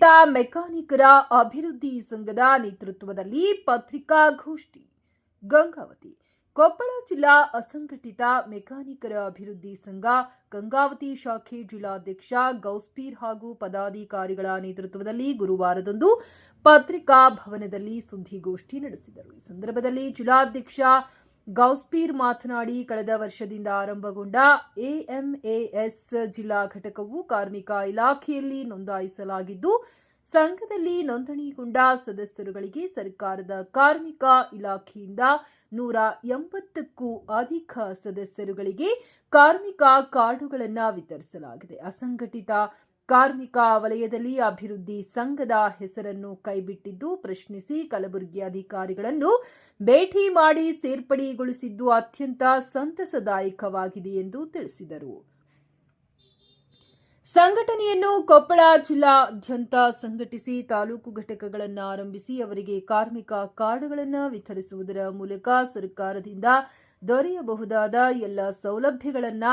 ಅಸಂಘಟಿತ ಮೆಕ್ಯಾನಿಕರ ಅಭಿವೃದ್ಧಿ ಸಂಘದ ನೇತೃತ್ವದಲ್ಲಿ ಪತ್ರಿಕಾಗೋಷ್ಠಿ ಗಂಗಾವತಿ ಕೊಪ್ಪಳ ಜಿಲ್ಲಾ ಅಸಂಘಟಿತ ಮೆಕ್ಯಾನಿಕರ ಅಭಿವೃದ್ಧಿ ಸಂಘ, ಗಂಗಾವತಿ ಶಾಖೆ ಜಿಲ್ಲಾಧ್ಯಕ್ಷ ಗೌಸ್ಪೀರ್ ಹಾಗೂ ಪದಾಧಿಕಾರಿಗಳ ನೇತೃತ್ವದಲ್ಲಿ ಗುರುವಾರದಂದು ಪತ್ರಿಕಾ ಭವನದಲ್ಲಿ ಸುದ್ದಿಗೋಷ್ಠಿ ನಡೆಸಿದರು. ಈ ಸಂದರ್ಭದಲ್ಲಿ ಜಿಲ್ಲಾಧ್ಯಕ್ಷ ಗೌಸ್ಪೀರ್ ಮಾತನಾಡಿ ಕಳೆದ ವರ್ಷದಿಂದ ಆರಂಭಗೊಂಡ ಎಎಂಎಎಸ್ ಜಿಲ್ಲಾ ಘಟಕವು ಕಾರ್ಮಿಕ ಇಲಾಖೆಯಲ್ಲಿ ನೋಂದಾಯಿಸಲಾಗಿದ್ದು, ಸಂಘದಲ್ಲಿ ನೋಂದಣಿಗೊಂಡ ಸದಸ್ಯರುಗಳಿಗೆ ಸರ್ಕಾರದ ಕಾರ್ಮಿಕ ಇಲಾಖೆಯಿಂದ ನೂರ ಎಂಬತ್ತಕ್ಕೂ ಅಧಿಕ ಸದಸ್ಯರುಗಳಿಗೆ ಕಾರ್ಮಿಕ ಕಾರ್ಡುಗಳನ್ನು ವಿತರಿಸಲಾಗಿದೆ. ಅಸಂಘಟಿತ ಕಾರ್ಮಿಕ ವಲಯದಲ್ಲಿ ಅಭಿವೃದ್ಧಿ ಸಂಘದ ಹೆಸರನ್ನು ಕೈಬಿಟ್ಟಿದ್ದು, ಪ್ರಶ್ನಿಸಿ ಕಲಬುರಗಿ ಅಧಿಕಾರಿಗಳನ್ನು ಭೇಟಿ ಮಾಡಿ ಸೇರ್ಪಡೆಗೊಳಿಸಿದ್ದು ಅತ್ಯಂತ ಸಂತಸದಾಯಕವಾಗಿದೆ ಎಂದು ತಿಳಿಸಿದರು. ಸಂಘಟನೆಯನ್ನು ಕೊಪ್ಪಳ ಜಿಲ್ಲಾದ್ಯಂತ ಸಂಘಟಿಸಿ ತಾಲೂಕು ಘಟಕಗಳನ್ನು ಆರಂಭಿಸಿ ಅವರಿಗೆ ಕಾರ್ಮಿಕ ಕಾರ್ಡ್ಗಳನ್ನು ವಿತರಿಸುವುದರ ಮೂಲಕ ಸರ್ಕಾರದಿಂದ ದೊರೆಯಬಹುದಾದ ಎಲ್ಲ ಸೌಲಭ್ಯಗಳನ್ನು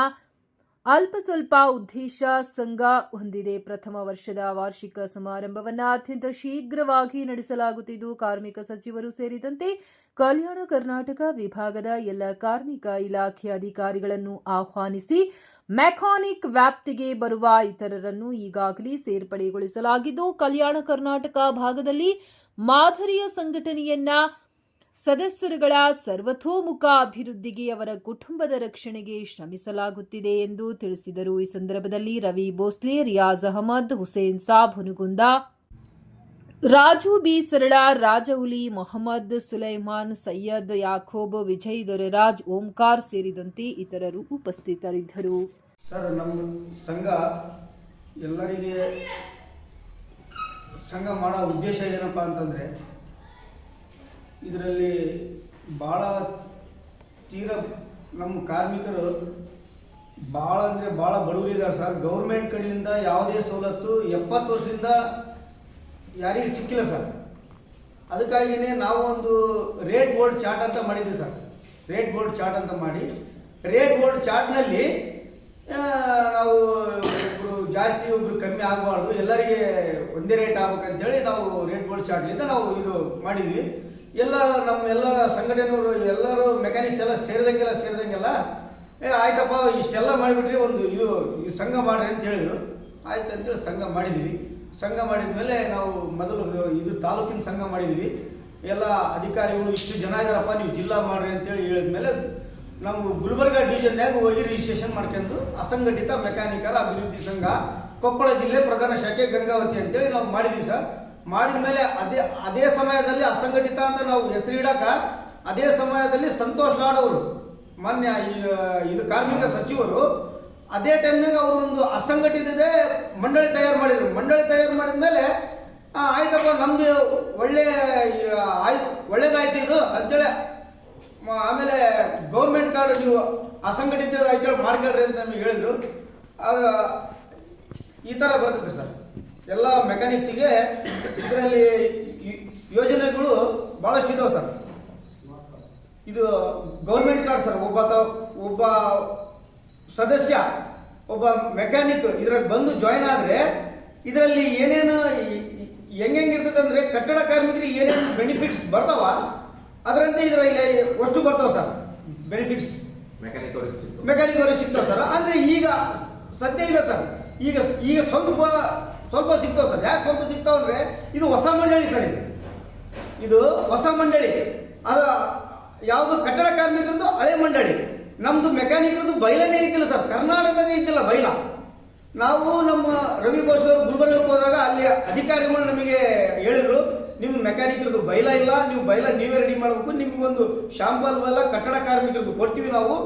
ಅಲ್ಪ ಸ್ವಲ್ಪ ಉದ್ದೇಶ ಸಂಘ ಹೊಂದಿದೆ. ಪ್ರಥಮ ವರ್ಷದ ವಾರ್ಷಿಕ ಸಮಾರಂಭವನ್ನು ಅತ್ಯಂತ ಶೀಘ್ರವಾಗಿ ನಡೆಸಲಾಗುತ್ತಿದ್ದು, ಕಾರ್ಮಿಕ ಸಚಿವರು ಸೇರಿದಂತೆ ಕಲ್ಯಾಣ ಕರ್ನಾಟಕ ವಿಭಾಗದ ಎಲ್ಲ ಕಾರ್ಮಿಕ ಇಲಾಖೆ ಅಧಿಕಾರಿಗಳನ್ನು ಆಹ್ವಾನಿಸಿ ಮೆಕಾನಿಕ್ ವ್ಯಾಪ್ತಿಗೆ ಬರುವ ಇತರರನ್ನು ಈಗಾಗಲೇ ಸೇರ್ಪಡೆಗೊಳಿಸಲಾಗಿದ್ದು, ಕಲ್ಯಾಣ ಕರ್ನಾಟಕ ಭಾಗದಲ್ಲಿ ಮಾದರಿಯ ಸಂಘಟನೆಯನ್ನ ಸದಸ್ಯರುಗಳ ಸರ್ವತೋಮುಖ ಅಭಿವೃದ್ಧಿಗೆ ಅವರ ಕುಟುಂಬದ ರಕ್ಷಣೆಗೆ ಶ್ರಮಿಸಲಾಗುತ್ತಿದೆ ಎಂದು ತಿಳಿಸಿದರು. ಈ ಸಂದರ್ಭದಲ್ಲಿ ರವಿ ಬೋಸ್ಲೆ ರಿಯಾಜ್ ಅಹಮದ್, ಹುಸೇನ್ ಸಾಬ್ ಹುನುಗುಂದ ರಾಜು ಬಿ. ಸರಳ, ರಾಜೌಲಿ, ಮೊಹಮ್ಮದ್ ಸುಲೈಮಾನ್, ಸೈಯದ್ ಯಾಖೋಬ್ ವಿಜಯ್ ದೊರೆರಾಜ್, ಓಂಕಾರ್ ಸೇರಿದಂತೆ ಇತರರು ಉಪಸ್ಥಿತರಿದ್ದರು. ಸರ್, ನಮ್ಮ ಸಂಘ ಎಲ್ಲರಿಗೆ ಸಂಘ ಮಾಡೋ ಉದ್ದೇಶ ಏನಪ್ಪ ಅಂತಂದರೆ ಇದರಲ್ಲಿ ಭಾಳ ತೀರ ನಮ್ಮ ಕಾರ್ಮಿಕರು ಭಾಳ ಅಂದರೆ ಭಾಳ ಬಡವರಿದ್ದಾರೆ ಸರ್. ಗೌರ್ಮೆಂಟ್ ಕಡೆಯಿಂದ ಯಾವುದೇ ಸವಲತ್ತು ಎಪ್ಪತ್ತು ವರ್ಷದಿಂದ ಯಾರಿಗೂ ಸಿಕ್ಕಿಲ್ಲ ಸರ್. ಅದಕ್ಕಾಗಿಯೇ ನಾವು ಒಂದು ರೇಟ್ ಬೋರ್ಡ್ ಚಾರ್ಟ್ ಅಂತ ಮಾಡಿದ್ವಿ ಸರ್. ರೇಟ್ ಬೋರ್ಡ್ ಚಾರ್ಟ್ ಅಂತ ಮಾಡಿ. ರೇಟ್ ಬೋರ್ಡ್ ಚಾರ್ಟ್ನಲ್ಲಿ ನಾವು ಒಬ್ಬರು ಜಾಸ್ತಿ ಒಬ್ಬರು ಕಮ್ಮಿ ಆಗಬಾರ್ದು, ಎಲ್ಲರಿಗೆ ಒಂದೇ ರೇಟ್ ಆಗ್ಬೇಕಂತೇಳಿ ನಾವು ರೇಟ್ ಬೋರ್ಡ್ ಚಾರ್ಟ್ಲಿಂದ ನಾವು ಇದು ಮಾಡಿದ್ವಿ. ಎಲ್ಲ ನಮ್ಮೆಲ್ಲ ಸಂಘಟನೆಯವರು, ಎಲ್ಲರೂ ಮೆಕ್ಯಾನಿಕ್ಸ್ ಎಲ್ಲ ಸೇರಿದಂಗೆಲ್ಲ ಸೇರಿದಂಗೆಲ್ಲ, ಏ, ಆಯ್ತಪ್ಪ, ಇಷ್ಟೆಲ್ಲ ಮಾಡಿಬಿಟ್ರಿ, ಒಂದು ಇದು ಈ ಸಂಘ ಮಾಡ್ರಿ ಅಂತ ಹೇಳಿದರು. ಆಯ್ತು ಅಂತೇಳಿ ಸಂಘ ಮಾಡಿದ್ವಿ ಸಂಘ ಮಾಡಿದ ಮೇಲೆ ನಾವು ಮೊದಲು ಇದು ತಾಲೂಕಿನ ಸಂಘ ಮಾಡಿದ್ವಿ ಎಲ್ಲ ಅಧಿಕಾರಿಗಳು, ಇಷ್ಟು ಜನ ಇದ್ದಾರಪ್ಪ ನೀವು ಜಿಲ್ಲಾ ಮಾಡ್ರಿ ಅಂತೇಳಿ ಹೇಳಿದ್ಮೇಲೆ ನಾವು ಗುಲ್ಬರ್ಗ ಡಿವಿಷನ್ಯಾಗ ಹೋಗಿ ರಿಜಿಸ್ಟ್ರೇಷನ್ ಮಾಡ್ಕೊಂಡು ಅಸಂಘಟಿತ ಮೆಕ್ಯಾನಿಕರ ಅಭಿವೃದ್ಧಿ ಸಂಘ, ಕೊಪ್ಪಳ ಜಿಲ್ಲೆ ಪ್ರಧಾನ ಶಾಖೆ ಗಂಗಾವತಿ ಅಂತೇಳಿ ನಾವು ಮಾಡಿದ್ವಿ ಸರ್. ಮಾಡಿದ ಮೇಲೆ ಅದೇ ಅದೇ ಸಮಯದಲ್ಲಿ ಅಸಂಘಟಿತ ಅಂತ ನಾವು ಹೆಸರಿಡಕ ಅದೇ ಸಮಯದಲ್ಲಿ ಸಂತೋಷ್ ಲಾಡ್ ಅವರು ಮಾನ್ಯ ಇದು ಕಾರ್ಮಿಕ ಸಚಿವರು, ಅದೇ ಟೈಮ್ನಾಗ ಅವರು ಒಂದು ಅಸಂಘಟಿತದೇ ಮಂಡಳಿ ತಯಾರು ಮಾಡಿದರು. ಮಂಡಳಿ ತಯಾರು ಮಾಡಿದ ಮೇಲೆ ಆಯ್ತಪ್ಪ, ನಮ್ದು ಒಳ್ಳೆ ಆಯ್ತು, ಒಳ್ಳೇದಾಯ್ತು ಇದು ಅಂತೇಳಿ ಆಮೇಲೆ ಗೌರ್ಮೆಂಟ್ ಕಾರ್ಡ್ ನೀವು ಅಸಂಘಟಿತ ಆಯ್ತೇಳಿ ಮಾಡ್ಕೊಳ್ರಿ ಅಂತ ನಮಗೆ ಹೇಳಿದ್ರು. ಈ ಥರ ಬರ್ತದೆ ಸರ್. ಎಲ್ಲ ಮೆಕ್ಯಾನಿಕ್ಸಿಗೆ ಇದರಲ್ಲಿ ಯೋಜನೆಗಳು ಭಾಳಷ್ಟು ಇದಾವೆ ಸರ್. ಇದು ಗೌರ್ಮೆಂಟ್ ಕಾರ್ಡ್ ಸರ್ ಒಬ್ಬ ಒಬ್ಬ ಸದಸ್ಯ ಒಬ್ಬ ಮೆಕ್ಯಾನಿಕ್ ಇದ್ರಾಗ ಬಂದು ಜಾಯಿನ್ ಆದರೆ ಇದರಲ್ಲಿ ಏನೇನು ಹೆಂಗಿರ್ತದೆ ಅಂದರೆ ಕಟ್ಟಡ ಕಾರ್ಮಿಕರಿಗೆ ಏನೇನು ಬೆನಿಫಿಟ್ಸ್ ಬರ್ತಾವ ಅದರಂತೆ ಇದರಲ್ಲಿ ಅಷ್ಟು ಬರ್ತಾವ ಸರ್ ಬೆನಿಫಿಟ್ಸ್ ಮೆಕ್ಯಾನಿಕ್ ಅವ್ರಿಗೆ ಮೆಕ್ಯಾನಿಕ್ ಅವರಿಗೆ ಸಿಗ್ತಾವ ಸರ್. ಅಂದ್ರೆ ಈಗ ಸದ್ಯ ಇಲ್ಲ ಸರ್. ಈಗ ಈಗ ಸ್ವಲ್ಪ ಸ್ವಲ್ಪ ಸಿಗ್ತಾವ ಸರ್. ಯಾಕೆ ಸ್ವಲ್ಪ ಸಿಗ್ತಾವ ಅಂದ್ರೆ ಇದು ಹೊಸ ಮಂಡಳಿ ಸರ್ ಇದು. ಇದು ಹೊಸ ಮಂಡಳಿ. ಅದು ಯಾವುದು ಕಟ್ಟಡ ಕಾರ್ಮಿಕರದ್ದು ಹಳೆ ಮಂಡಳಿ. ನಮ್ದು ಮೆಕ್ಯಾನಿಕರದ್ದು ಬೈಲನೇ ಇದ್ದಿಲ್ಲ ಸರ್. ಕರ್ನಾಟಕದೇ ಇದ್ದಿಲ್ಲ ಬೈಲ. ನಾವು ನಮ್ಮ ರವಿ ಘೋಷದವರು ಗುಲ್ಬರ್ಗಕ್ಕೆ ಹೋದಾಗ ಅಲ್ಲಿ ಅಧಿಕಾರಿಗಳು ನಮಗೆ ಹೇಳಿದ್ರು ನಿಮ್ಮ ಮೆಕ್ಯಾನಿಕರದ್ದು ಬೈಲ ಇಲ್ಲ, ನೀವು ಬೈಲ ನೀವೇ ರೆಡಿ ಮಾಡಬೇಕು. ನಿಮ್ಗೊಂದು ಶಾಂಪಲ್ ಬಲ್ಲ ಕಟ್ಟಡ ಕಾರ್ಮಿಕರದ್ದು ಕೊಡ್ತೀವಿ ನಾವು.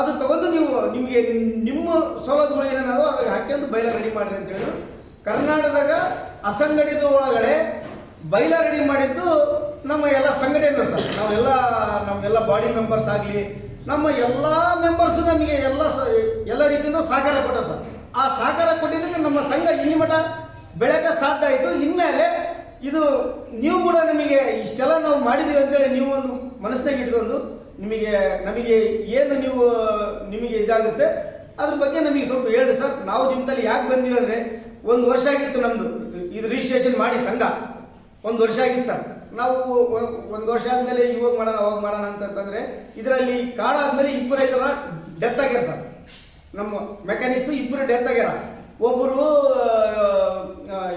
ಅದು ತಗೊಂಡು ನೀವು ನಿಮಗೆ ನಿಮ್ಮ ಸವಲತ್ತುಗಳು ಏನೇನೋ ಅದಕ್ಕೆ ಹಾಕ್ಯಂದು ಬೈಲ ರೆಡಿ ಮಾಡಿರಿ ಅಂತ ಹೇಳಿದ್ರು. ಕರ್ನಾಟಕದಾಗ ಅಸಂಘಟಿತ ಒಳಗಡೆ ಬೈಲ ರೆಡಿ ಮಾಡಿದ್ದು ನಮ್ಮ ಎಲ್ಲ ಸಂಘಟನೆ ಸರ್. ನಾವೆಲ್ಲ ನಮ್ಮೆಲ್ಲ ಬಾಡಿ ಮೆಂಬರ್ಸ್ ಆಗಲಿ, ನಮ್ಮ ಎಲ್ಲ ಮೆಂಬರ್ಸ್ ನಮಗೆ ಎಲ್ಲ ಎಲ್ಲ ರೀತಿಯಿಂದ ಸಹಕಾರ ಕೊಟ್ಟ ಸರ್. ಆ ಸಹಕಾರ ಕೊಟ್ಟಿದ್ದಕ್ಕೆ ನಮ್ಮ ಸಂಘ ಇಲ್ಲಿ ಮಠ ಬೆಳಕ ಸಾಧ್ಯ ಆಯಿತು. ಇನ್ಮೇಲೆ ಇದು ನೀವು ಕೂಡ ನಮಗೆ ಇಷ್ಟೆಲ್ಲ ನಾವು ಮಾಡಿದ್ದೀವಿ ಅಂತೇಳಿ ನೀವು ಒಂದು ಮನಸ್ಸಿನಾಗ ಇಟ್ಕೊಂಡು ನಿಮಗೆ, ನಮಗೆ ಏನು ನೀವು, ನಿಮಗೆ ಇದಾಗುತ್ತೆ, ಅದ್ರ ಬಗ್ಗೆ ನಮಗೆ ಸ್ವಲ್ಪ ಹೇಳಿ ಸರ್. ನಾವು ನಿಮ್ಮಲ್ಲಿ ಯಾಕೆ ಬಂದೀವಿ ಅಂದರೆ ಒಂದು ವರ್ಷ ಆಗಿತ್ತು ನಮ್ಮದು ಇದು ರಿಜಿಸ್ಟ್ರೇಷನ್ ಮಾಡಿ ಸಂಘ. ಒಂದು ವರ್ಷ ಆಗಿತ್ತು ಸರ್. ನಾವು ಒಂದು ವರ್ಷ ಆದ್ಮೇಲೆ ಇವಾಗ ಮಾಡೋಣ, ಅವಾಗ ಮಾಡೋಣ ಅಂತಂದ್ರೆ ಇದರಲ್ಲಿ ಕಾಳ ಆದ್ಮೇಲೆ ಇಬ್ಬರು ಐದರ ಡೆತ್ ಆಗ್ಯಾರ ಸರ್. ನಮ್ಮ ಮೆಕ್ಯಾನಿಕ್ಸ್ ಇಬ್ಬರು ಡೆತ್ ಆಗ್ಯಾರ. ಒಬ್ಬರು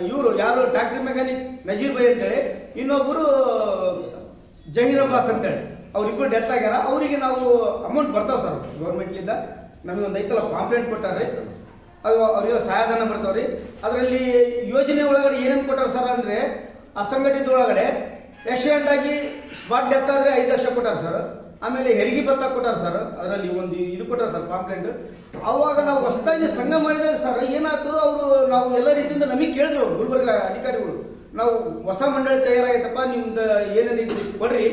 ಇವರು, ಯಾರು? ಡಾಕ್ಟ್ರ್ ಮೆಕ್ಯಾನಿಕ್ ನಜೀರ್ ಬೈ ಅಂತೇಳಿ ಇನ್ನೊಬ್ಬರು ಜಹೀರ್ ಅಬ್ಬಾಸ್ ಅಂತೇಳಿ. ಅವ್ರಿಬ್ಬರು ಡೆತ್ ಆಗ್ಯಾರ. ಅವರಿಗೆ ನಾವು ಅಮೌಂಟ್ ಬರ್ತಾವೆ ಸರ್ ಗೌರ್ಮೆಂಟ್ಲಿಂದ ನಮಗೆ ಒಂದು ಐತಲ್ಲ ಕಾಂಪ್ಲೇಂಟ್ ಕೊಟ್ಟಾರೆ. ಅದು ಅವರಿಗೆ ಸಹಾಯಧನ ಬರ್ತಾವ್ರಿ. ಅದರಲ್ಲಿ ಯೋಜನೆ ಒಳಗಡೆ ಏನೇನು ಕೊಟ್ಟಾರ ಸರ್ ಅಂದ್ರೆ, ಅಸಂಘಟಿತ ಒಳಗಡೆ ಆಕ್ಸಿಡೆಂಟ್ ಆಗಿ ಸ್ಪಾಟ್ ಡೆತ್ ಆದ್ರೆ ಐದು ಲಕ್ಷ ಕೊಟ್ಟಾರ ಸರ್. ಆಮೇಲೆ ಹೆರಿಗೆ ಭತ್ತ ಕೊಟ್ಟಾರ ಸರ್. ಅದರಲ್ಲಿ ಒಂದು ಇದು ಕೊಟ್ಟಾರ ಸರ್ ಪಾಂಪ್ಲೆಂಟ್ ಅವಾಗ ನಾವು ಹೊಸದಾಗಿ ಸಂಘ ಮಾಡಿದಾಗ ಸರ್ ಏನಾಯ್ತು? ಅವರು ನಾವು ಎಲ್ಲ ರೀತಿಯಿಂದ ನಮಗೆ ಕೇಳಿದ್ರು ಗುಲ್ಬರ್ಗ ಅಧಿಕಾರಿಗಳು. ನಾವು ಹೊಸ ಮಂಡಳಿ ತಯಾರಾಗೈತಪ್ಪ ನಿಮ್ದು ಏನೇನು ಕೊಡ್ರಿ.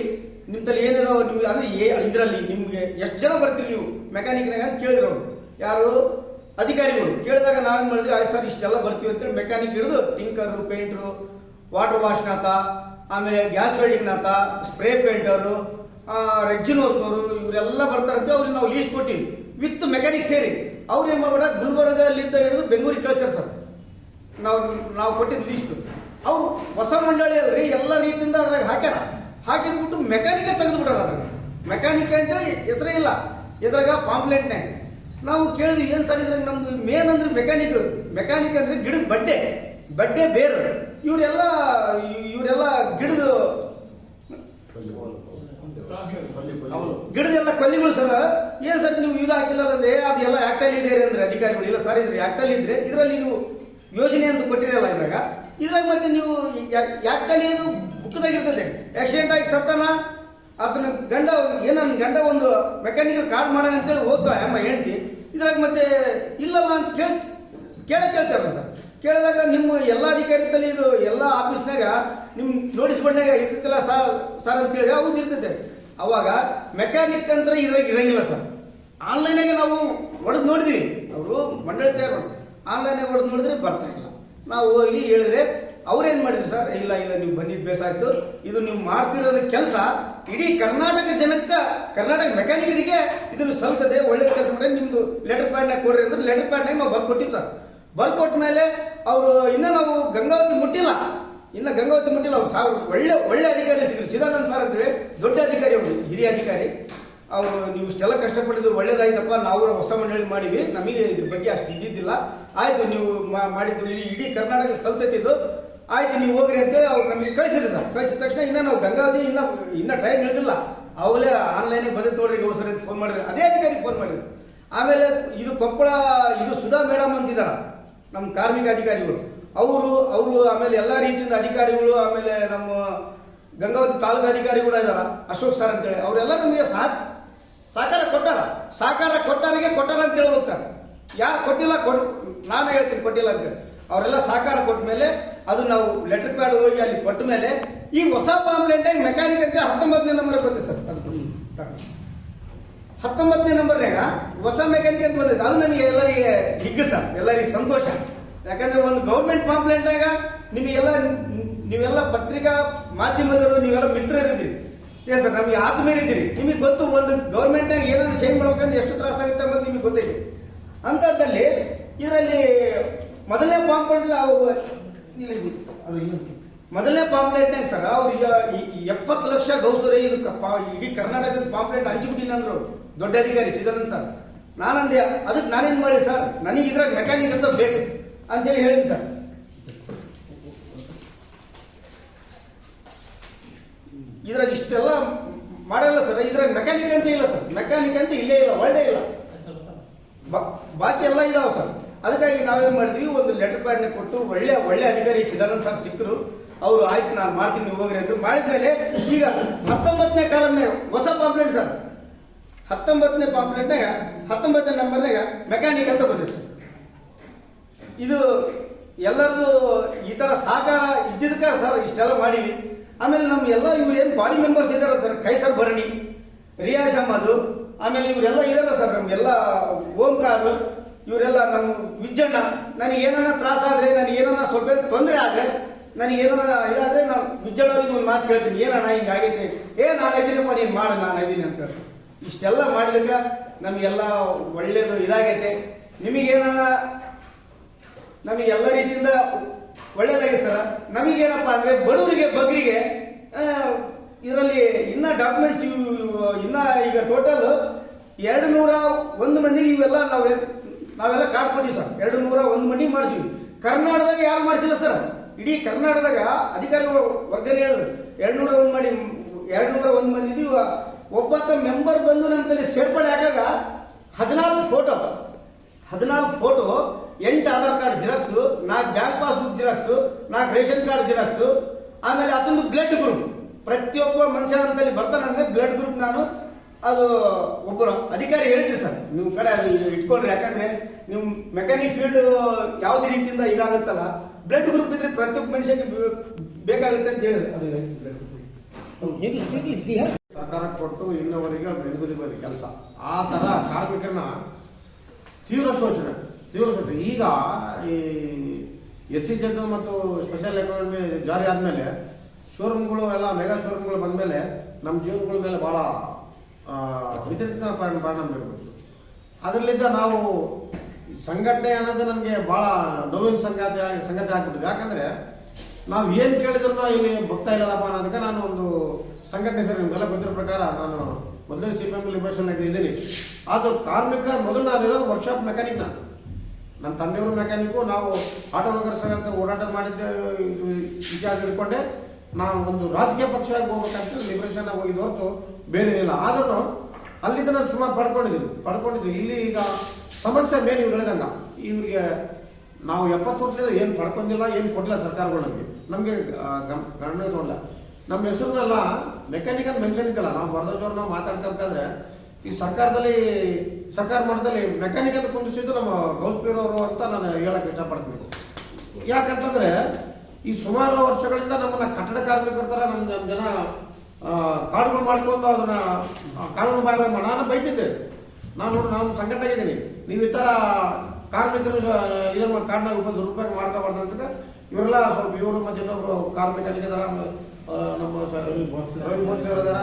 ನಿಮ್ದಲ್ಲಿ ಏನೇನೋ ನೀವು ಅಂದ್ರೆ ಏ ಇದರಲ್ಲಿ ನಿಮಗೆ ಎಷ್ಟು ಜನ ಬರ್ತೀರಿ ನೀವು? ಮೆಕ್ಯಾನಿಕ್ನಾಗ ಅಂತ ಕೇಳಿದ್ರು ಯಾರು? ಅಧಿಕಾರಿಗಳು ಕೇಳಿದಾಗ ನಾವೇನು ಮಾಡಿದ್ವಿ? ಆಯ್ತು ಸರ್, ಇಷ್ಟೆಲ್ಲ ಬರ್ತೀವಿ ಅಂತೇಳಿ ಮೆಕ್ಯಾನಿಕ್ ಹಿಡಿದು ಟಿಂಕರು ಪೇಂಟ್ರು ವಾಟರ್ ವಾಶ್ನಾತ ಆಮೇಲೆ ಗ್ಯಾಸ್ ವೆಲ್ಡಿಂಗ್ ನಾತ ಸ್ಪ್ರೇ ಪೇಂಟರು ರೆಜ್ಜಿನ್ ವರ್ಕ್ನವರು ಇವರೆಲ್ಲ ಬರ್ತಾರಂತೆ ಅವ್ರಿಗೆ ನಾವು ಲೀಸ್ಟ್ ಕೊಟ್ಟಿವಿ. ವಿತ್ ಮೆಕ್ಯಾನಿಕ್ ಸೇರಿ. ಅವ್ರು ಏನು ಮಾಡ್ಬೇಡ? ಗುಲ್ಬರ್ಗಲ್ಲಿಂದ ಹಿಡಿದು ಬೆಂಗಳೂರಿಗೆ ಕಳ್ಸ್ಯಾರ ಸರ್. ನಾವು ನಾವು ಕೊಟ್ಟಿದ್ದು ಲೀಸ್ಟ್ ಅವ್ರು ಹೊಸ ಮಂಡಳಿ ಅಲ್ರಿ, ಎಲ್ಲ ರೀತಿಯಿಂದ ಅದ್ರಾಗ ಹಾಕ್ಯಾರ. ಹಾಕಿದ್ಬಿಟ್ಟು ಮೆಕ್ಯಾನಿಕೇ ತೆಗೆದು ಬಿಟ್ಟಾರ ಅದ್ರಾಗ. ಮೆಕ್ಯಾನಿಕ್ ಅಂತೇಳಿ ಹೆಸರೇ ಇಲ್ಲ. ಇದ್ರಾಗ ಪಾಂಪ್ಲೆಟ್ನೇ ನಾವು ಕೇಳಿದ್ವಿ, ಏನ್ ಸರ್ ಇದ್ರಾಗ ನಮ್ದು ಮೇನ್ ಅಂದ್ರೆ ಮೆಕ್ಯಾನಿಕ್ ಮೆಕ್ಯಾನಿಕ್ ಅಂದ್ರೆ ಗಿಡದ ಬಡ್ಡೆ. ಬಡ್ಡೆ ಬೇರು. ಇವರೆಲ್ಲ ಇವರೆಲ್ಲ ಗಿಡದ ಗಿಡದೆಲ್ಲ ಕೊಲ್ಲಿಗಳು ಸರ್. ಏನ್ ಸರ್ ನೀವು ಇದು ಹಾಕಿಲ್ಲ ಅಂದ್ರೆ ಅದೆಲ್ಲ ಆಕ್ಟಲ್ಲಿ ಇದೆ ಅಂದ್ರೆ ಅಧಿಕಾರಿಗಳು. ಇಲ್ಲ ಸರ್ ಇದ್ರೆ ಆಕ್ಟಲ್ಲಿ ಇದ್ರೆ ಇದರಲ್ಲಿ ನೀವು ಯೋಜನೆ ಅಂತ ಕೊಟ್ಟಿರಲ್ಲ ಇದ್ರಾಗ. ಇದ್ರಾಗ ಮತ್ತೆ ನೀವು ಯಾಕ್ಟಲ್ಲಿ ಏನು ಬುಕ್ದಾಗಿರ್ತದೆ ಆಕ್ಸಿಡೆಂಟ್ ಆಗಿ ಸತ್ತಾನ ಅದನ್ನ ಗಂಡ ಏನ ಗಂಡ ಒಂದು ಮೆಕ್ಯಾನಿಕ್ ಕಾರ್ಡ್ ಮಾಡೋಣ ಅಂತೇಳಿ ಹೋಗ್ತಾ ಅಮ್ಮ ಹೆಂಡತಿ. ಇದ್ರಾಗ ಮತ್ತೆ ಇಲ್ಲಲ್ಲ ಅಂತ ಕೇಳಿ ಕೇಳ ಕೇಳ್ತಾರಲ್ಲ ಸರ್. ಕೇಳಿದಾಗ ನಿಮ್ಮ ಎಲ್ಲ ಅಧಿಕಾರಿಗಳಲ್ಲಿ ಇದು ಎಲ್ಲ ಆಫೀಸ್ನಾಗ ನಿಮ್ಮ ನೋಟಿಸ್ ಬಂದಾಗ ಇರ್ತಿತ್ತಲ್ಲ ಸರ್ ಸರ್ ಅಂತ ಕೇಳಿದ್ರೆ ಹೌದು ಇರ್ತೈತೆ. ಅವಾಗ ಮೆಕ್ಯಾನಿಕ್ ಅಂತ ಇದ್ರಾಗ ಇರಂಗಿಲ್ಲ ಸರ್. ಆನ್ಲೈನಾಗೆ ನಾವು ಹೊಡೆದು ನೋಡಿದ್ವಿ. ಅವರು ಮಂಡಳಿ ತಯಾರು ಆನ್ಲೈನಾಗ ಹೊಡೆದು ನೋಡಿದ್ರೆ ಬರ್ತಾ ಇಲ್ಲ. ನಾವು ಹೋಗಿ ಹೇಳಿದ್ರೆ ಅವ್ರೇನು ಮಾಡಿದ್ರು ಸರ್, ಇಲ್ಲ ಇಲ್ಲ, ನೀವು ಬಂದಿದ್ದು ಬೇಸಾಯ್ತು. ಇದು ನೀವು ಮಾಡ್ತಿರೋದು ಕೆಲಸ ಇಡೀ ಕರ್ನಾಟಕ ಜನಕ್ಕ, ಕರ್ನಾಟಕ ಮೆಕ್ಯಾನಿಕರಿಗೆ ಇದನ್ನು ಸಲ್ತದೆ ಒಳ್ಳೆ ಕೆಲಸ ಮಾಡಿ, ನಿಮ್ದು ಲೆಟರ್ ಪ್ಯಾಡ್ನಾಗ ಕೊಡ್ರಿ ಅಂದ್ರೆ ಲೆಟರ್ ಪ್ಯಾಡ್ನಾಗ ನಾವು ಬರ್ಕೊಟ್ಟಿವಿ ಸರ್. ಬರ್ಕೊಟ್ಟ ಮೇಲೆ ಅವರು ಇನ್ನ ನಾವು ಗಂಗಾವತಿ ಮುಟ್ಟಿಲ್ಲ. ಇನ್ನ ಗಂಗಾವತಿ ಮುಟ್ಟಿಲ್ಲ. ಅವ್ರು ಸಾವಿರ ಒಳ್ಳೆ ಒಳ್ಳೆ ಅಧಿಕಾರಿ ಸಿಗ್ರಿ ಚಿದಾನಂದ ಸರ್ ಅಂತೇಳಿ, ದೊಡ್ಡ ಅಧಿಕಾರಿ ಅವರು, ಹಿರಿಯ ಅಧಿಕಾರಿ. ಅವರು ನೀವು ಇಷ್ಟೆಲ್ಲ ಕಷ್ಟಪಟ್ಟಿದ್ದು ಒಳ್ಳೇದಾಯ್ತಪ್ಪ, ನಾವು ಹೊಸ ಮಂಡಳಿ ಮಾಡಿವಿ. ನಮಗೆ ಇದ್ರ ಬಗ್ಗೆ ಅಷ್ಟು ಇದ್ದಿದ್ದಿಲ್ಲ. ಆಯ್ತು ನೀವು ಮಾಡಿದ್ದು ಇಡೀ ಕರ್ನಾಟಕ ಸಲ್ತೈತಿದ್ದು ಆಯ್ತು, ನೀವು ಹೋಗ್ರಿ ಅಂತೇಳಿ ಅವ್ರು ನಮಗೆ ಕಳಿಸಿದ್ರು ಸರ್. ಕಳಿಸಿದ ತಕ್ಷಣ ಇನ್ನ ನಾವು ಗಂಗಾವತಿ ಇನ್ನ ಇನ್ನ ಟೈಮ್ ಹಿಡಿದಿಲ್ಲ. ಅವಲೇ ಆನ್ಲೈನಿಗೆ ಬಂದಿದ್ದು ತೋಡ್ರಿ ಸರ್ ಅಂತ ಫೋನ್ ಮಾಡಿದ್ರು. ಅದೇ ಅಧಿಕಾರಿ ಫೋನ್ ಮಾಡಿದ್ರು. ಆಮೇಲೆ ಇದು ಕೊಪ್ಪಳ ಇದು ಸುಧಾ ಮೇಡಮ್ ಅಂತಿದಾರ ನಮ್ಮ ಕಾರ್ಮಿಕ ಅಧಿಕಾರಿಗಳು. ಅವರು ಅವರು ಆಮೇಲೆ ಎಲ್ಲ ರೀತಿಯಿಂದ ಅಧಿಕಾರಿಗಳು, ಆಮೇಲೆ ನಮ್ಮ ಗಂಗಾವತಿ ತಾಲೂಕು ಅಧಿಕಾರಿ ಕೂಡ ಇದಾರ, ಅಶೋಕ್ ಸರ್ ಅಂತೇಳಿ. ಅವರೆಲ್ಲ ನಮಗೆ ಸಾ ಸಹಕಾರ ಕೊಟ್ಟಾರ. ಸಹಕಾರ ಕೊಟ್ಟಾರಿಗೆ ಕೊಟ್ಟಾರ ಅಂತ ಹೇಳ್ಬೇಕು ಸರ್. ಯಾರು ಕೊಟ್ಟಿಲ್ಲ ಕೊಟ್ಟು ನಾನು ಹೇಳ್ತೀನಿ ಕೊಟ್ಟಿಲ್ಲ ಅಂತೇಳಿ ಅವರೆಲ್ಲ ಸಹಕಾರ ಕೊಟ್ಟ ಮೇಲೆ ಅದು ನಾವು ಲೆಟರ್ ಪ್ಯಾಡ್ ಹೋಗಿ ಅಲ್ಲಿ ಕೊಟ್ಟ ಮೇಲೆ ಈ ಹೊಸ ಪಾಂಪ್ಲೆಂಟ್ ಮೆಕ್ಯಾನಿಕ್ ಅಂತ ಹತ್ತೊಂಬತ್ತನೇ ನಂಬರ್ ಬಂದಿದೆ ಸರ್. ಅದು. ಹತ್ತೊಂಬತ್ತನೇ ನಂಬರ್ನಾಗ ಹೊಸ ಮೆಕ್ಯಾನಿಕ್ ಅಂತ ಬಂದಿದೆ. ಅದು ನಮಗೆ ಎಲ್ಲರಿಗೆ ಹಿಗ್ಗ ಸರ್, ಎಲ್ಲರಿಗೆ ಸಂತೋಷ. ಯಾಕಂದ್ರೆ ಒಂದು ಗೌರ್ಮೆಂಟ್ ಪಾಂಪ್ಲೆಂಟ್ನಾಗ ನಿಮಗೆಲ್ಲ ನೀವೆಲ್ಲ ಪತ್ರಿಕಾ ಮಾಧ್ಯಮದವರು, ನೀವೆಲ್ಲ ಮಿತ್ರರಿದ್ದೀರಿ. ಏನ್ ಸರ್, ನಮಗೆ ಆತ್ಮೀಯರಿದ್ದೀರಿ. ನಿಮಗೆ ಗೊತ್ತು ಒಂದು ಗೌರ್ಮೆಂಟ್ನಾಗ ಏನಾದ್ರು ಚೇಂಜ್ ಮಾಡ್ಬೇಕಂದ್ರೆ ಎಷ್ಟು ತ್ರಾಸ ಆಗುತ್ತೆ ಅನ್ನೋದು ನಿಮಗೆ ಗೊತ್ತೈತೆ. ಅಂಥದ್ದಲ್ಲಿ ಇದರಲ್ಲಿ ಮೊದಲನೇ ಪಾಂಪ್ಲೆಂಟ್ ಮೊದಲನೇ ಪಾಂಪ್ಲೆಟ್ನಾಗ ಸರ್ ಈ- ಎಪ್ಪತ್ತು ಲಕ್ಷ ಗೌಸರೇ ಇದು ಕ- ಪಾ- ಇಡೀ ಕರ್ನಾಟಕದ ಪಾಂಪ್ಲೆಟ್ ಹಂಚಿಬಿಟ್ಟಿಲ್ಲ ಅಂದ್ರು ದೊಡ್ಡ ಅಧಿಕಾರಿ ಚಿದಾನಂದ್ ಸರ್. ನಾನಂದೆ ಅದಕ್ಕೆ ನಾನೇನ್ ಮಾಡಿ ಸರ್? ನನಗೆ ಇದ್ರಾಗ ಮೆಕ್ಯಾನಿಕ್ ಅಂತ ಬೇಕು ಅಂತೇಳಿ ಹೇಳಿದ್ ಸರ್. ಇದ್ರಾಗ ಇಷ್ಟೆಲ್ಲ ಮಾಡಲ್ಲ ಸರ್. ಇದ್ರಾಗ ಮೆಕ್ಯಾನಿಕ್ ಅಂತ ಇಲ್ಲ ಸರ್. ಮೆಕ್ಯಾನಿಕ್ ಅಂತ ಇಲ್ಲೇ ಇಲ್ಲ ಒಳ್ಳೆ ಇಲ್ಲ. ಬಾಕಿ ಎಲ್ಲ ಇದಾವ ಸರ್. ಅದಕ್ಕಾಗಿ ನಾವೇನು ಮಾಡಿದ್ವಿ, ಒಂದು ಲೆಟರ್ ಪ್ಯಾಡ್ನ ಕೊಟ್ಟು ಒಳ್ಳೆ ಒಳ್ಳೆ ಅಧಿಕಾರಿ ಚಿದಾನಂದ ಸರ್ ಸಿಕ್ಕರು ಅವರು, ಆಯ್ತು, ನಾನು ಮಾಡ್ತೀನಿ ಹೋಗ್ರಿ ಅಂತ ಮಾಡಿದ್ಮೇಲೆ ಈಗ ಹತ್ತೊಂಬತ್ತನೇ ಕಾಲಮ್ನೇ ಹೊಸ ಪಾಂಪ್ಲೆಟ್ ಸರ್. ಹತ್ತೊಂಬತ್ತನೇ ಪಾಂಪ್ಲೆಟ್ನಾಗ ಹತ್ತೊಂಬತ್ತನೇ ನಂಬರ್ನಾಗ ಮೆಕ್ಯಾನಿಕ್ ಅಂತ ಸರ್ ಇದು ಎಲ್ಲರದು ಈ ಥರ ಸಹಕಾರ ಇದ್ದಿದ್ದಕ್ಕ ಸರ್ ಇಷ್ಟೆಲ್ಲ ಮಾಡೀವಿ. ಆಮೇಲೆ ನಮ್ಮ ಎಲ್ಲ ಇವ್ರು ಏನು ಬಾಡಿ ಮೆಂಬರ್ಸ್ ಇದಾರ ಸರ್? ಕೈಸರ್ ಭರಣಿ, ರಿಯಾಜ್ ಅಹಮದ್, ಆಮೇಲೆ ಇವರೆಲ್ಲ ಇರಲ್ಲ ಸರ್ ನಮ್ಗೆಲ್ಲ ಓಂಕಾರ. ಇವರೆಲ್ಲ ನಮ್ಮ ವಿಜ್ಜಣ್ಣ, ನನಗೆ ಏನನ್ನ ತ್ರಾಸ ಆದ್ರೆ, ನನಗೆ ಏನನ್ನ ಸ್ವಲ್ಪ ತೊಂದರೆ ಆದರೆ, ನನಗೆ ಏನನ್ನ ಇದಾದರೆ ನಾನು ವಿಜ್ಜಣ್ಣವ್ರಿಗೆ ಒಂದು ಮಾತು ಕೇಳ್ತೀನಿ ಏನಣ್ಣ ಹಿಂಗೆ ಆಗೈತೆ? ಏ, ನಾನು ಇದ್ದೀನಪ್ಪ ನೀನು ಮಾಡು, ನಾನು ಇದ್ದೀನಿ ಅಂತ. ಇಷ್ಟೆಲ್ಲ ಮಾಡಿದಾಗ ನಮಗೆಲ್ಲ ಒಳ್ಳೆಯದು ಇದಾಗೈತೆ. ನಿಮಗೇನಾರ ನಮಗೆ ಎಲ್ಲ ರೀತಿಯಿಂದ ಒಳ್ಳೇದಾಗಿದೆ ಸರ. ನಮಗೇನಪ್ಪ ಅಂದರೆ ಬಡವರಿಗೆ, ಬಗ್ರಿಗೆ ಇದರಲ್ಲಿ ಇನ್ನೂ ಡಾಕ್ಯುಮೆಂಟ್ಸ್ ಇನ್ನೂ ಈಗ ಟೋಟಲ್ ಎರಡು ನೂರ ಒಂದು ಮಂದಿಗೆ ಇವೆಲ್ಲ ನಾವೇ ನಾವೆಲ್ಲ ಕಾರ್ಡ್ ಕೊಟ್ಟಿವಿ ಸರ್. ಎರಡು ನೂರ ಒಂದು ಮನಿ ಮಾಡಿಸಿವಿ. ಕರ್ನಾಟಕದಾಗ ಯಾರು ಮಾಡಿಸಿಲ್ಲ ಸರ್? ಇಡೀ ಕರ್ನಾಟಕದಾಗ ಅಧಿಕಾರಿಗಳು ವರ್ಗನೆ ಹೇಳಿದ್ರು. ಎರಡು ನೂರ ಒಂದು ಮಾಡಿ ಎರಡು ನೂರ ಒಂದು ಮಂದಿ ಇದೀವ. ಒಬ್ಬತ್ತ ಮೆಂಬರ್ ಬಂದು ನಮ್ಮ ತಲೆ ಸೇರ್ಪಡೆ ಆಗಾಗ ಹದಿನಾಲ್ಕು ಫೋಟೋ ಹದಿನಾಲ್ಕು ಫೋಟೋ ಎಂಟು ಆಧಾರ್ ಕಾರ್ಡ್ ಜಿರಾಕ್ಸ್ ನಾಲ್ಕು ಬ್ಯಾಂಕ್ ಪಾಸ್ಬುಕ್ ಜಿರಾಕ್ಸ್ ನಾಲ್ಕು ರೇಷನ್ ಕಾರ್ಡ್ ಜಿರಾಕ್ಸ್ ಆಮೇಲೆ ಅದೊಂದು ಬ್ಲಡ್ ಗ್ರೂಪ್ ಪ್ರತಿಯೊಬ್ಬ ಮನುಷ್ಯ ನಮ್ಮಲ್ಲಿ ಬರ್ತಾನಂದ್ರೆ ಬ್ಲಡ್ ಗ್ರೂಪ್ ನಾನು ಅದು ಒಬ್ಬರು ಅಧಿಕಾರಿ ಹೇಳಿದ್ರಿ ಸರ್. ನೀವು ಕಡೆ ಅದು ಇಟ್ಕೊಂಡ್ರಿ ಯಾಕಂದ್ರೆ ನಿಮ್ಮ ಮೆಕ್ಯಾನಿಕ್ ಫೀಲ್ಡ್ ಯಾವುದೇ ರೀತಿಯಿಂದ ಇದಾಗುತ್ತಲ್ಲ ಬ್ಲಡ್ ಗ್ರೂಪ್ ಇದ್ರೆ ಪ್ರತಿಯೊಬ್ಬ ಮನುಷ್ಯಕ್ಕೆ ಬೇಕಾಗುತ್ತೆ ಅಂತ ಹೇಳಿದ್ರು. ಅದು ಸರ್ಕಾರ ಕೊಟ್ಟು ಇನ್ನವರೆಗೆ ಬೆಂಬಲಿಬದಿ ಕೆಲಸ. ಆ ತರ ಕಾರ್ಮಿಕರನ್ನ ತೀವ್ರ ಶೋಷಣೆ ತೀವ್ರ ಶೋಷಣೆ. ಈಗ ಈ ಎಸ್ ಸಿ ಜೆಡ್ ಮತ್ತು ಸ್ಪೆಷಲ್ ಎಕಾನಮಿ ಜಾರಿ ಆದಮೇಲೆ ಶೋರೂಮ್ಗಳು ಎಲ್ಲ ಮೆಗಾ ಶೋರೂಮ್ಗಳು ಬಂದಮೇಲೆ ನಮ್ಮ ಜೀವನಗಳ ಮೇಲೆ ಭಾಳ ವಿತರಿತ ಪರಿಣಾಮ ಬೀರ್ಬೋದು ಅದರಲ್ಲಿದ್ದ ನಾವು ಸಂಘಟನೆ ಅನ್ನೋದು ನಮಗೆ ಭಾಳ ನೋವಿನ ಸಂಗತಿ ಸಂಗತಿ ಆಗ್ಬಿಟ್ಟಿದೆ ಯಾಕಂದ್ರೆ ನಾವು ಏನು ಕೇಳಿದ್ರು ಇಲ್ಲಿ ಭಕ್ತ ಇಲ್ಲಲ್ಲಪ್ಪ ಅನ್ನೋದಕ್ಕೆ ನಾನು ಒಂದು ಸಂಘಟನೆ ಸರ್ ನಿಮಗೆಲ್ಲ ಗೊತ್ತಿರೋ ಪ್ರಕಾರ ನಾನು ಮೊದಲನೇ ಸಿ ಪಿ ಎಂ ಲಿಬರೇಷನ್ ಆಗಿ ಇದ್ದೀನಿ ಅದು ಕಾರ್ಮಿಕ ಮೊದಲು ನಾನು ಇರೋದು ವರ್ಕ್ಶಾಪ್ ಮೆಕ್ಯಾನಿಕ್ ನಾನು ನನ್ನ ತಂದೆಯವರು ಮೆಕ್ಯಾನಿಕ್ಕು ನಾವು ಆಟೋ ನಗರ ಸಂಘ ಹೋರಾಟ ಮಾಡಿದ್ದೆ ಇತಿಹಾಸ ಇಟ್ಕೊಂಡೆ ನಾವು ಒಂದು ರಾಜಕೀಯ ಪಕ್ಷವಾಗಿ ಹೋಗ್ಬೇಕಂತ ಲಿಬರೇಷನ್ ಹೋಗಿದ್ದು ಹೊರತು ಬೇರೆ ಏನಿಲ್ಲ. ಆದ್ರೂ ಅಲ್ಲಿಂದ ನಾನು ಸುಮಾರು ಪಡ್ಕೊಂಡಿದ್ದೀನಿ. ಪಡ್ಕೊಂಡಿದ್ವಿ ಇಲ್ಲಿ ಈಗ ಸಮಸ್ಯೆ ಮೇಲೆ ಇವ್ರು ಹೇಳಿದಂಗ. ಇವ್ರಿಗೆ ನಾವು ಎಪ್ಪತ್ತು ವರ್ಷದಿಂದ ಏನು ಪಡ್ಕೊಂಡಿಲ್ಲ, ಏನು ಕೊಡಲಿಲ್ಲ ಸರ್ಕಾರಗಳು ನಮಗೆ. ನಮಗೆ ಗಣನೆ ತಗೊಂಡಿಲ್ಲ ನಮ್ಮ ಹೆಸರನ್ನೆಲ್ಲ ಮೆಕ್ಯಾನಿಕ್ ಅಂತ ಮೆನ್ಷನ್ ಇದ್ದಲ್ಲ ನಾವು ಬರದವ್ರು ನಾವು ಮಾತಾಡ್ಬೇಕಾದ್ರೆ ಈ ಸರ್ಕಾರದಲ್ಲಿ, ಸರ್ಕಾರ ಮಟ್ಟದಲ್ಲಿ ಮೆಕ್ಯಾನಿಕ್ ಅಂತ ಕುಂದಿಸಿದ್ದು ನಮ್ಮ ಗೌಸ್ಪೀರ್ ಅವರು ಅಂತ ನಾನು ಹೇಳಕ್ಕೆ ಇಷ್ಟಪಡ್ತೀನಿ. ಯಾಕಂತಂದ್ರೆ ಈ ಸುಮಾರು ವರ್ಷಗಳಿಂದ ನಮ್ಮನ್ನ ಕಟ್ಟಡ ಕಾರ್ಮಿಕರ ತರ ನಮ್ಮ ನಮ್ಮ ಜನ ಕಾನೂನು ಮಾಡ್ಕೊಂಡು ಅದನ್ನ ಕಾನೂನು ಬಾಹಿರ ನಾನು ಬೈತಿದ್ದೆ. ನಾನು ನಾನು ಸಂಘಟನೆ ಇದ್ದೀನಿ ನೀವು ಈ ತರ ಕಾರ್ಮಿಕರು ಇದನ್ನ ಕಾರ್ಡ್ನ ಉಪ, ದುರುಪಯೋಗ ಮಾಡ್ಕೋಬಾರ್ದು ಅಂತ ಇವರೆಲ್ಲ ಸ್ವಲ್ಪ ಇವರು ಮತ್ತೆ ಇನ್ನೊಬ್ರು ನಮ್ಮ ರವಿ ಭೋಸ್ಲೆ ಅವರು ಇದಾರ.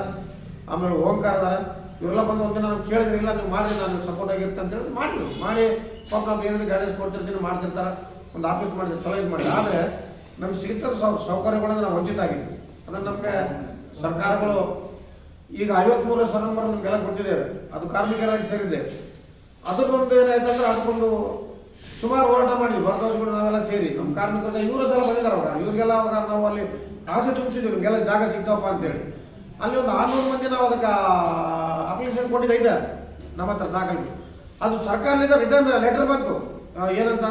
ಆಮೇಲೆ ಓಂಕಾರ ಅದಾರ ಇವರೆಲ್ಲ ಬಂದು ಒಂದಿನ ನಾನು ಕೇಳಿದ್ರೆ, ಇಲ್ಲ ನೀವು ಮಾಡಿ ನಾನು ಸಪೋರ್ಟ್ ಆಗಿರುತ್ತೆ ಅಂತ ಹೇಳಿ ಮಾಡಿದ್ರು. ಮಾಡಿ, ಪಾಪ ನಾವು ಏನಾದ್ರು ಗೈಡೆನ್ಸ್ ಕೊಡ್ತಿರ್ತೀನಿ, ಮಾಡ್ತಿರ್ತಾರ. ಒಂದು ಆಫೀಸ್ ಮಾಡಿದ್ರೆ, ಚಲೋ ಇದು ಮಾಡಿ ಆದರೆ ನಮ್ಗೆ ಸಿಗುತ್ತ ಸೌ ನಾವು ವಂಚಿತ ಆಗಿದ್ವಿ ಅದನ್ನು ನಮಗೆ ಸರ್ಕಾರಗಳು ಈಗ ಐವತ್ಮೂರನೇ ಸರ್ ನಂಬರ್ ನಮಗೆಲ್ಲ ಕೊಟ್ಟಿದೆ ಅದು. ಅದು ಕಾರ್ಮಿಕರಾಗಿ ಸೇರಿದೆ. ಅದಕ್ಕೊಂದು ಏನಾಯ್ತಂದ್ರೆ ಅದಕ್ಕೊಂದು ಸುಮಾರು ಹೋರಾಟ ಮಾಡಿದ್ವಿ. ಭರತವಸ್ಗಳು ನಾವೆಲ್ಲ ಸೇರಿ. ನಮ್ಮ ಕಾರ್ಮಿಕರು ಇವರು ಸಲ ಬಂದಿದ್ದಾರೆ ಅವಾಗ. ಇವರಿಗೆಲ್ಲ ಅವಾಗ ನಾವು ಅಲ್ಲಿ ಆಸೆ ತುಂಬಿಸಿದ್ವಿ. ನಿಮಗೆಲ್ಲ ಜಾಗ ಸಿಗ್ತಾವಪ್ಪ ಅಂತೇಳಿ. ಅಲ್ಲಿ ಒಂದು ಆರ್ನೂರು ಮಂದಿ ನಾವು ಅದಕ್ಕೆ ಅಪ್ಲಿಕೇಶನ್ ಕೊಟ್ಟಿದ್ದ ಇದೆ ನಮ್ಮ ಹತ್ರ ದಾಖಲೆ ಅದು ಸರ್ಕಾರದಿಂದ ರಿಟರ್ನ್ ಲೆಟರ್ ಬಂತು. ಏನಂತ?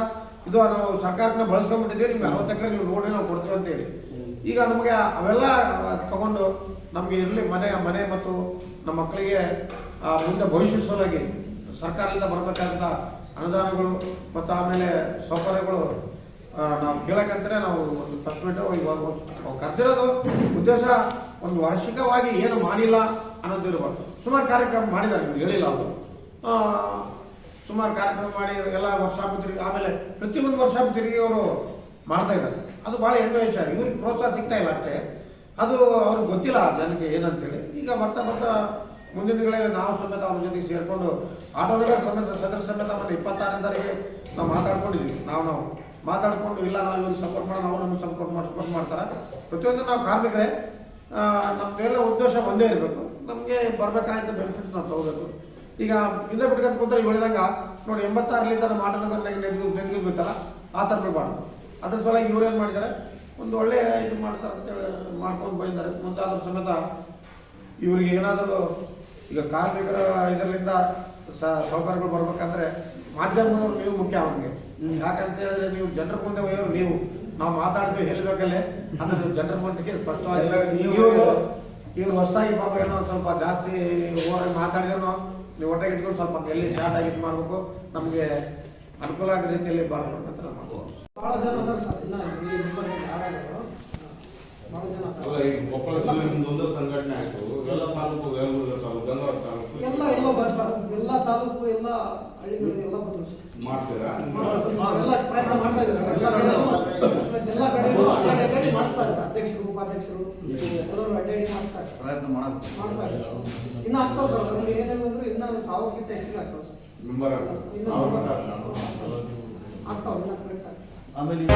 ಇದು ನಾವು ಸರ್ಕಾರನ ಬಳಸ್ಕೊಂಡ್ಬಿಟ್ಟಿದ್ದೀವಿ ನಿಮ್ಗೆ ಅರವತ್ತು ಎಕರೆ ನೀವು ನೋಡಿ ನಾವು ಕೊಡ್ತೀವಿ ಅಂತೇಳಿ. ಈಗ ನಮಗೆ ಅವೆಲ್ಲ ತಗೊಂಡು ನಮಗೆ ಇರಲಿ ಮನೆ ಮನೆ ಮತ್ತು ನಮ್ಮ ಮಕ್ಕಳಿಗೆ ಮುಂದೆ ಭವಿಷ್ಯ ಸಲುವಾಗಿ ಸರ್ಕಾರದಿಂದ ಬರಬೇಕಾದಂಥ ಅನುದಾನಗಳು ಮತ್ತು ಆಮೇಲೆ ಸೌಕರ್ಯಗಳು ನಾವು ಕೇಳಕ್ಕಂತಲೇ ನಾವು ಒಂದು ತಟ್ಬಿಟ್ಟು ಇವಾಗ ನಾವು ಕರೆದಿರೋದು ಉದ್ದೇಶ ಒಂದು ವಾರ್ಷಿಕವಾಗಿ ಏನು ಮಾಡಿಲ್ಲ ಅನ್ನೋದು ಇರಬಾರ್ದು ಸುಮಾರು ಕಾರ್ಯಕ್ರಮ ಮಾಡಿದ್ದಾರೆ ನಿಮ್ಗೆ ಹೇಳಿಲ್ಲ ಅವರು. ಸುಮಾರು ಕಾರ್ಯಕ್ರಮ ಮಾಡಿ ಎಲ್ಲ ವರ್ಷ ತಿರುಗಿ ಆಮೇಲೆ ಪ್ರತಿಯೊಂದು ವರ್ಷ ತಿರುಗಿ ಅವರು ಮಾಡ್ತಾ ಇದ್ದಾರೆ. ಅದು ಭಾಳ ಹೆಮ್ಮೆ ವಿಷಯ ಇವ್ರಿಗೆ ಪ್ರೋತ್ಸಾಹ ಸಿಗ್ತಾ ಇಲ್ಲ ಅಷ್ಟೇ. ಅದು ಅವ್ರಿಗೆ ಗೊತ್ತಿಲ್ಲ ಜನಕ್ಕೆ ಏನಂತೇಳಿ. ಈಗ ಬರ್ತಾ ಬರ್ತಾ ಮುಂದಿನ ದಿನಗಳಲ್ಲಿ ನಾವು ಸಮೇತ ಅವ್ರ ಜೊತೆಗೆ ಸೇರಿಕೊಂಡು ಆಟೋನಗರ ಸಮೇತ ಸದಸ್ಯ ಸಮೇತ ಮತ್ತು ಇಪ್ಪತ್ತಾರನೇ ತಾರೀಕು ನಾವು ಮಾತಾಡ್ಕೊಂಡಿದ್ವಿ ನಾವು ನಾವು ಮಾತಾಡ್ಕೊಂಡು ಇಲ್ಲ, ನಾವು ಇವ್ರಿಗೆ ಸಪೋರ್ಟ್ ಮಾಡೋಣ, ಅವ್ರು ನಮ್ಗೆ ಸಪೋರ್ಟ್ ಮಾಡಿ ಸಪೋರ್ಟ್ ಮಾಡ್ತಾರೆ. ಪ್ರತಿಯೊಂದು ನಾವು ಕಾರ್ಮಿಕರೇ ನಮ್ಮದೆಲ್ಲ ಉದ್ದೇಶ ಒಂದೇ ಇರಬೇಕು. ನಮಗೆ ಬರ್ಬೇಕಾದಂಥ ಬೆನಿಫಿಟ್ ನಾವು ತಗೋಬೇಕು. ಈಗ ಹಿಂದೆ ಬಿಟ್ಕೊಂಡು ಕೂತಾರೆ ಹೇಳಿದಂಗ ನೋಡಿ ಎಂಬತ್ತಾರರಿಂದ ನಮ್ಮ ಆಟನಗರನಾಗ ನೆಗೆದು ನೆಗೆದು ಬಿತ್ತಲ್ಲ ಆ ಥರ ಬಿಡಬಾರ್ದು. ಅದ್ರ ಸಲುವಾಗಿ ಇವ್ರು ಏನು ಮಾಡಿದ್ದಾರೆ ಒಂದು ಒಳ್ಳೆ ಇದು ಮಾಡ್ತಾರೆ ಅಂತೇಳಿ ಮಾಡ್ಕೊಂಡು ಬಂದಿದ್ದಾರೆ. ಮುಂತಾದ ಸಮೇತ ಇವ್ರಿಗೆ ಏನಾದರೂ ಈಗ ಕಾರ್ಮಿಕರ ಇದರಿಂದ ಸ- ಸೌಕರ್ಯಗಳು ಬರ್ಬೇಕಂದ್ರೆ ಮಾಧ್ಯಮದವ್ರು ನೀವು ಮುಖ್ಯ ಅವನಿಗೆ ಯಾಕಂತ ಹೇಳಿದ್ರೆ ನೀವು ಜನರ ಮುಂದೆ ಒಯ್ಯೋರು ನೀವು ನಾವು ಮಾತಾಡ್ತೀವಿ ಹೇಳಬೇಕಲ್ಲೇ ಅಂದ್ರೆ ಜನರ ಮುಂದೆ ಸ್ಪಷ್ಟವಾಗಿ ನೀವು- ಇವರು ಇವ್ರು ಹೊಸದಾಗಿ ಪಾಪ ಏನೋ ಸ್ವಲ್ಪ ಜಾಸ್ತಿ ಮಾತಾಡಿದ್ರು ನೀವು ಹೊಟ್ಟೆಗೆ ಇಟ್ಕೊಂಡು ಸ್ವಲ್ಪ ಎಲ್ಲಿ ಶಾರ್ಟ್ ಆಗಿ ಇದು ಮಾಡ್ಬೇಕು ನಮಗೆ ಅನುಕೂಲ ಆಗ ರೀತಿಯಲ್ಲಿ ಬಾರಬೇಕು ಅಂತ ನಮ್ಮ. ಬಹಳ ಜನ ಅದಾರ ಸರ್ ಇನ್ನ ಇಲ್ಲಿ ಬಹಳ ಜನ. ಅಲ್ಲ ಈ ಕೊಪ್ಪಳ ಜಿಲ್ಲೆ ನಿಮ್ದೊಂದು ಸಂಘಟನೆ ಆಯ್ತು ಎಲ್ಲ ತಾಲೂಕು ಬೇಲೂರು ತಾಲೂಕು ಗಂಗಾವರ ತಾಲೂಕು ಎಲ್ಲ ಎಲ್ಲ ಬರ್ತಾರೆ ಸರ್ ಎಲ್ಲ ತಾಲೂಕು ಎಲ್ಲ ಹಳ್ಳಿಗಳು ಎಲ್ಲ ಬಂದ್ರು ಸರ್ ಮಾಡ್ತೀರಾ ಎಲ್ಲ ಪ್ರಯತ್ನ ಮಾಡ್ತಾ ಇದ್ದಾರೆ. ಎಲ್ಲ ಕಡೆ ಅಡ್ಡಾಡಿ ಇದ್ದಾರೆ ಅಧ್ಯಕ್ಷರು ಉಪಾಧ್ಯಕ್ಷರು ಎಲ್ಲರೂ ಪ್ರಯತ್ನ ಮಾಡ್ತಾ ಇದ್ದಾರೆ ಇನ್ನ ಆಗ್ತಾವ ಸರ್ ಅದ್ರಲ್ಲಿ ಏನೇನಂದ್ರೆ ಇನ್ನ ಸಾವಿರಕ್ಕಿಂತ ಹೆಚ್ಚಿಗೆ ಆಗ್ತಾವ ನಂಬರ್ ಇನ್ನು ಅವ್ರು ಆಗ್ತಾವ ಕರೆಕ್ಟ್ ಆಮೇಲೆ